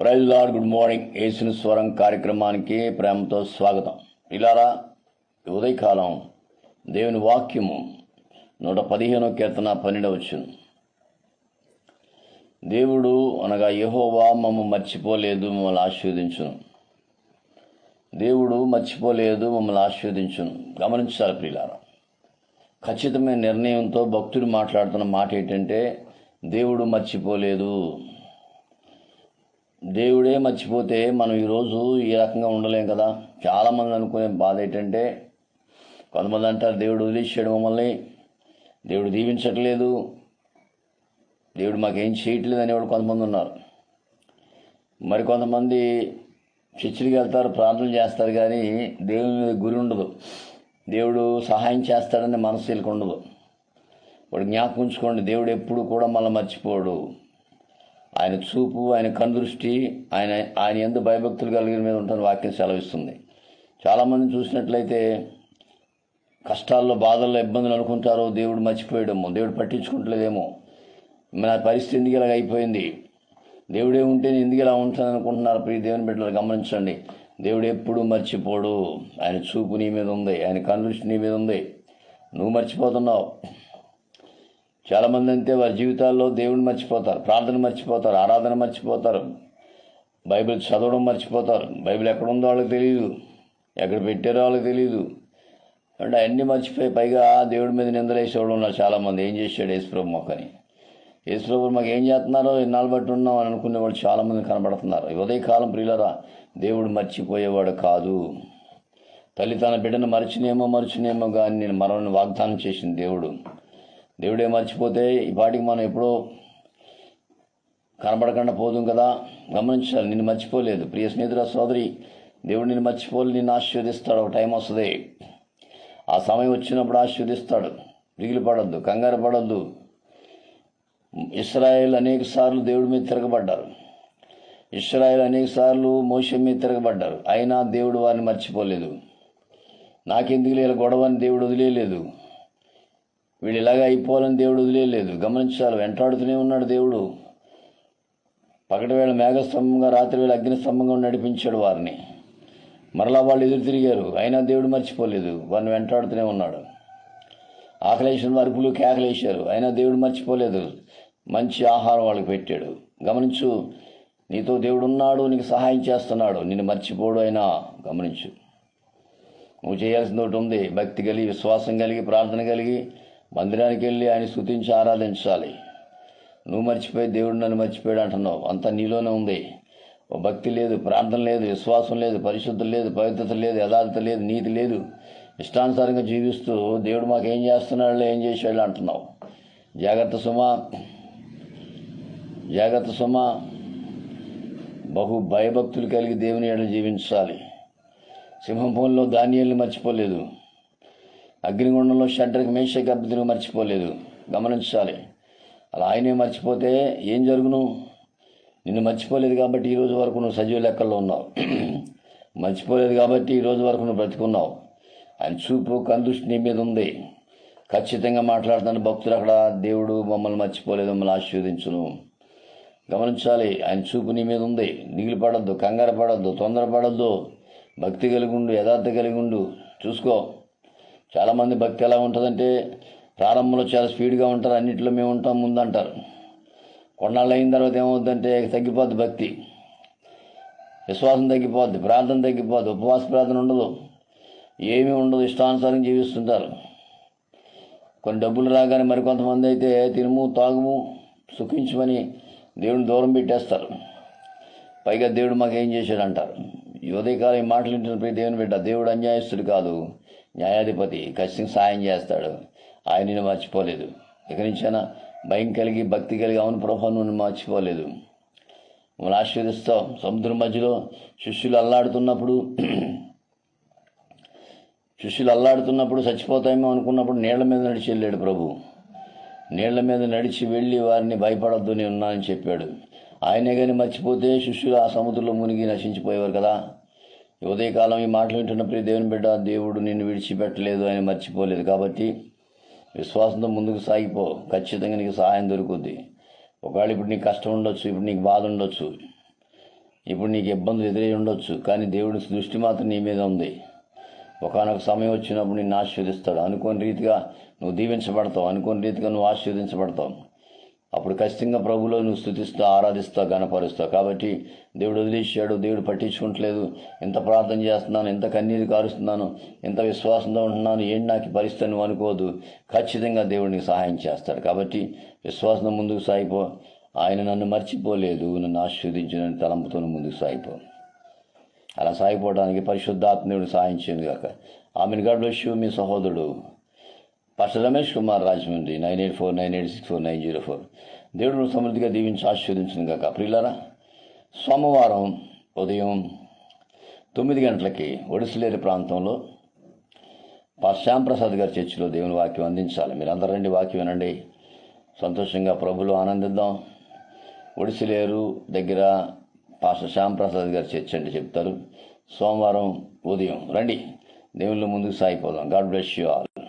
Praise lord good morning ఏసిన స్వరం కార్యక్రమానికి ప్రేమతో స్వాగతం. ఇలారా ఉదయకాలం దేవుని వాక్యము నూట పదిహేనో కీర్తన పన్నెండవ వచ్చింది దేవుడు అనగా యహోవా మమ్మ మర్చిపోలేదు మమ్మల్ని ఆశీర్వదించును. దేవుడు మర్చిపోలేదు మమ్మల్ని ఆశీర్వదించును. గమనించాలి ప్రియులారా ఖచ్చితమైన నిర్ణయంతో భక్తుడు మాట్లాడుతున్న మాట ఏంటంటే దేవుడు మర్చిపోలేదు. దేవుడే మర్చిపోతే మనం ఈరోజు ఈ రకంగా ఉండలేం కదా. చాలామంది అనుకునే బాధ ఏంటంటే కొంతమంది అంటారు దేవుడు వదిలేసాడు మమ్మల్ని దేవుడు దీవించట్లేదు దేవుడు మాకేం చేయట్లేదు అనేవాడు కొంతమంది ఉన్నారు. మరి కొంతమంది చర్చికి వెళ్తారు ప్రార్థనలు చేస్తారు కానీ దేవుని మీద గురి ఉండదు. దేవుడు సహాయం చేస్తాడని మనసు వీళ్ళకి ఉండదు. వాడు జ్ఞాపకం ఉంచుకోండి దేవుడు ఎప్పుడు కూడా మళ్ళీ మర్చిపోడు. ఆయన చూపు ఆయన కందృష్టి ఆయన ఆయన ఎందు భయభక్తులు కలిగిన మీద ఉంటుంది వాక్యం సెలవిస్తుంది. చాలామంది చూసినట్లయితే కష్టాల్లో బాధల్లో ఇబ్బందులు అనుకుంటారో దేవుడు మర్చిపోయడమో దేవుడు పట్టించుకుంటలేదేమో. మన పరిస్థితి ఎందుకు ఇలాగ అయిపోయింది? దేవుడే ఉంటే నేను ఎందుకు ఇలా ఉంటుంది అనుకుంటున్నారు? ప్రియ దేవుని బిడ్డలు గమనించండి. దేవుడు ఎప్పుడు మర్చిపోడు. ఆయన చూపు నీ మీద ఉంది ఆయన కనుదృష్టి నీ మీద ఉంది. నువ్వు మర్చిపోతున్నావు. చాలామంది అంతే వారి జీవితాల్లో దేవుడిని మర్చిపోతారు ప్రార్థన మర్చిపోతారు ఆరాధన మర్చిపోతారు బైబిల్ చదవడం మర్చిపోతారు. బైబిల్ ఎక్కడ ఉందో వాళ్ళకి తెలియదు ఎక్కడ పెట్టారో వాళ్ళకి తెలియదు అంటే అన్నీ మర్చిపోయి పైగా దేవుడి మీద నిందలేసేవాళ్ళు ఉన్నారు చాలామంది. ఏం చేశాడు యేసుప్రభు మొక్కని? యేసుప్రభు మాకు ఏం చేస్తున్నారో ఇన్నాళ్ళు బట్టి ఉన్నాం అని అనుకునే వాళ్ళు చాలామంది కనబడుతున్నారు. ఉదయకాలం ప్రియులరా దేవుడు మర్చిపోయేవాడు కాదు. తల్లి తన బిడ్డను మరచినేమో మరచినేమో కానీ నేను మరణ వాగ్దానం చేసింది దేవుడు. దేవుడే మర్చిపోతే ఈ పాటికి మనం ఎప్పుడో కనబడకుండా పోదుం కదా. గమనించాలి నిన్ను మర్చిపోలేదు. ప్రియ స్నేహితుల సోదరి దేవుడు నిన్ను మర్చిపోలే నిన్ను ఆశీర్వదిస్తాడు. ఒక టైం వస్తుంది. ఆ సమయం వచ్చినప్పుడు ఆశీర్వదిస్తాడు. దిగులు పడద్దు కంగారు పడద్దు. ఇస్రాయేల్ అనేక సార్లు దేవుడి మీద తిరగబడ్డారు. ఇస్రాయేల్ అనేక సార్లు మోసం మీద తిరగబడ్డారు. అయినా దేవుడు వారిని మర్చిపోలేదు. నాకెందుకు లేదు? గొడవని దేవుడు వదిలేయలేదు వీళ్ళు ఇలాగ అయిపోవాలని దేవుడు వదిలేయలేదు. గమనించాలి. వెంటాడుతూనే ఉన్నాడు దేవుడు. పగటి వేళ మేఘస్తంభంగా రాత్రి వేళ నడిపించాడు వారిని. మరలా వాళ్ళు ఎదురు తిరిగారు. అయినా దేవుడు మర్చిపోలేదు. వారిని వెంటాడుతూనే ఉన్నాడు. ఆకలేసిన వారికి కేకలేశారు అయినా దేవుడు మర్చిపోలేదు. మంచి ఆహారం వాళ్ళకి పెట్టాడు. గమనించు నీతో దేవుడు ఉన్నాడు నీకు సహాయం చేస్తున్నాడు. నిన్ను మర్చిపోడు అయినా. గమనించు. నువ్వు చేయాల్సింది ఒకటి ఉంది. భక్తి కలిగి విశ్వాసం కలిగి ప్రార్థన కలిగి మందిరానికి వెళ్ళి ఆయన స్థుతించి ఆరాధించాలి. నువ్వు మర్చిపోయి దేవుడు నన్ను మర్చిపోయాడు అంటున్నావు. అంతా నీలోనే ఉంది. ఓ భక్తి లేదు ప్రార్థన లేదు విశ్వాసం లేదు పరిశుద్ధం లేదు పవిత్రత లేదు యథార్థత లేదు నీతి లేదు. ఇష్టానుసారంగా జీవిస్తూ దేవుడు మాకు ఏం చేస్తున్నాడు ఏం చేశాడు అంటున్నావు. జాగ్రత్త సుమ. జాగ్రత్త సుమ. బహు భయభక్తులు కలిగి దేవుని ఏడ జీవించాలి. సింహంపంలో ధాన్యాలను మర్చిపోలేదు. అగ్నిగుండంలో షడ్రకు మేషకి అభ్యర్థులు మర్చిపోలేదు. గమనించాలి. అలా ఆయనే మర్చిపోతే ఏం జరుగును? నిన్ను మర్చిపోలేదు కాబట్టి ఈరోజు వరకు నువ్వు సజీవ లెక్కల్లో ఉన్నావు. మర్చిపోలేదు కాబట్టి ఈ రోజు వరకు నువ్వు బ్రతుకున్నావు. ఆయన చూపు కందుష్టి నీ మీద ఉంది. ఖచ్చితంగా మాట్లాడుతున్న భక్తులు అక్కడ. దేవుడు మమ్మల్ని మర్చిపోలేదు మమ్మల్ని ఆశీర్వదించును. గమనించాలి ఆయన చూపు నీ మీద ఉంది. దిగులు పడద్దు కంగారు పడద్దు తొందర పడద్దు భక్తి కలిగి ఉండు యథార్థ కలిగి ఉండు. చూసుకో. చాలామంది భక్తి ఎలా ఉంటుందంటే ప్రారంభంలో చాలా స్పీడ్గా ఉంటారు అన్నింటిలో మేము ఉంటాం ముందు అంటారు కొన్నాళ్ళు అయిన తర్వాత ఏమవుతుందంటే తగ్గిపోద్ది భక్తి. విశ్వాసం తగ్గిపోద్ది ప్రార్థన తగ్గిపోద్ది ఉపవాస ప్రార్థన ఉండదు. ఏమీ ఉండదు ఇష్టానుసారం జీవిస్తుంటారు. కొన్ని డబ్బులు రాగానే మరి కొంతమంది అయితే తినుము తాగుము సుఖించమని దేవుడిని దూరం పెట్టేస్తారు. పైగా దేవుడు మాకు ఏం చేశాడు అంటారు ఉదయకాలం ఈ మాటలు వింటున్న ప్రతి దేవుని బిడ్డ దేవుడు అన్యాయస్తుడు కాదు. న్యాయాధిపతి ఖచ్చితంగా సాయం చేస్తాడు. ఆయన నేను మర్చిపోలేదు. ఇక నుంచైనా భయం కలిగి భక్తి కలిగి అవును ప్రభావం నువ్వు మర్చిపోలేదు. మమ్మల్ని ఆశీర్దిస్తాం సముద్రం మధ్యలో శిష్యులు అల్లాడుతున్నప్పుడు శిష్యులు అల్లాడుతున్నప్పుడు చచ్చిపోతాయేమో అనుకున్నప్పుడు నీళ్ళ మీద నడిచి వెళ్ళాడు ప్రభు. నీళ్ళ మీద నడిచి వెళ్ళి వారిని భయపడద్దు నేను ఉన్నానని చెప్పాడు. ఆయనే కానీ మర్చిపోతే శిష్యులు ఆ సముద్రంలో మునిగి నశించిపోయేవారు కదా. ఉదయకాలం ఈ మాటలు వింటున్న ప్రియ దేవుని బిడ్డ దేవుడు నిన్ను విడిచిపెట్టలేదు ఆయన మర్చిపోలేదు కాబట్టి విశ్వాసంతో ముందుకు సాగిపో. ఖచ్చితంగా నీకు సహాయం దొరుకుద్ది. ఒకవేళ ఇప్పుడు నీకు కష్టం ఉండొచ్చు ఇప్పుడు నీకు బాధ ఉండొచ్చు ఇప్పుడు నీకు ఇబ్బందులు ఎదురై ఉండొచ్చు కానీ దేవుడి దృష్టి మాత్రం నీ మీద ఉంది. ఒకనొక సమయం వచ్చినప్పుడు నిన్ను ఆశీర్వదిస్తాడు. అనుకోని రీతిగా నువ్వు దీవించబడతావు. అనుకోని రీతిగా నువ్వు ఆశీర్వదించబడతావు. అప్పుడు ఖచ్చితంగా ప్రభులో నువ్వు స్థుతిస్తూ ఆరాధిస్తావు గణపరుస్తావు కాబట్టి దేవుడు వదిలేశాడు దేవుడు పట్టించుకుంటలేదు. ఎంత ప్రార్థన చేస్తున్నాను ఎంత కన్నీరు కారుస్తున్నాను ఎంత విశ్వాసంతో ఉంటున్నాను ఏంటి నాకు పరిస్థితి నువ్వు అనుకోదు ఖచ్చితంగా దేవుడిని సహాయం చేస్తాడు. కాబట్టి విశ్వాసం ముందుకు సాగిపో. ఆయన నన్ను మర్చిపోలేదు నన్ను ఆశీర్వదించిన తలంపుతో ముందుకు సాగిపో. అలా సాగిపోవడానికి పరిశుద్ధాత్మీయుడు సహాయం చేయను గాక. ఆమెను. గడ్లో మీ సహోదరుడు. Pastor Ramesh Kumar Rajahmundry nine eight four nine eight six four nine zero four దేవుడు సమృద్ధిగా దీవించి ఆశీర్వదించిన కాక ప్రియులరా సోమవారం ఉదయం తొమ్మిది గంటలకి ఒడిసిలేరు ప్రాంతంలో పాస్ శ్యాంప్రసాద్ గారి చర్చిలో దేవుని వాక్యం అందించాలి. మీరు అందరండి రండి వాక్యం వినండి. సంతోషంగా ప్రభులు ఆనందిద్దాం. ఒడిసిలేరు దగ్గర పాస్టర్ శ్యాంప్రసాద్ గారి చర్చ్ అంటే చెప్తారు. సోమవారం ఉదయం రండి. దేవుళ్ళు ముందుకు సాగిపోదాం. God bless you all.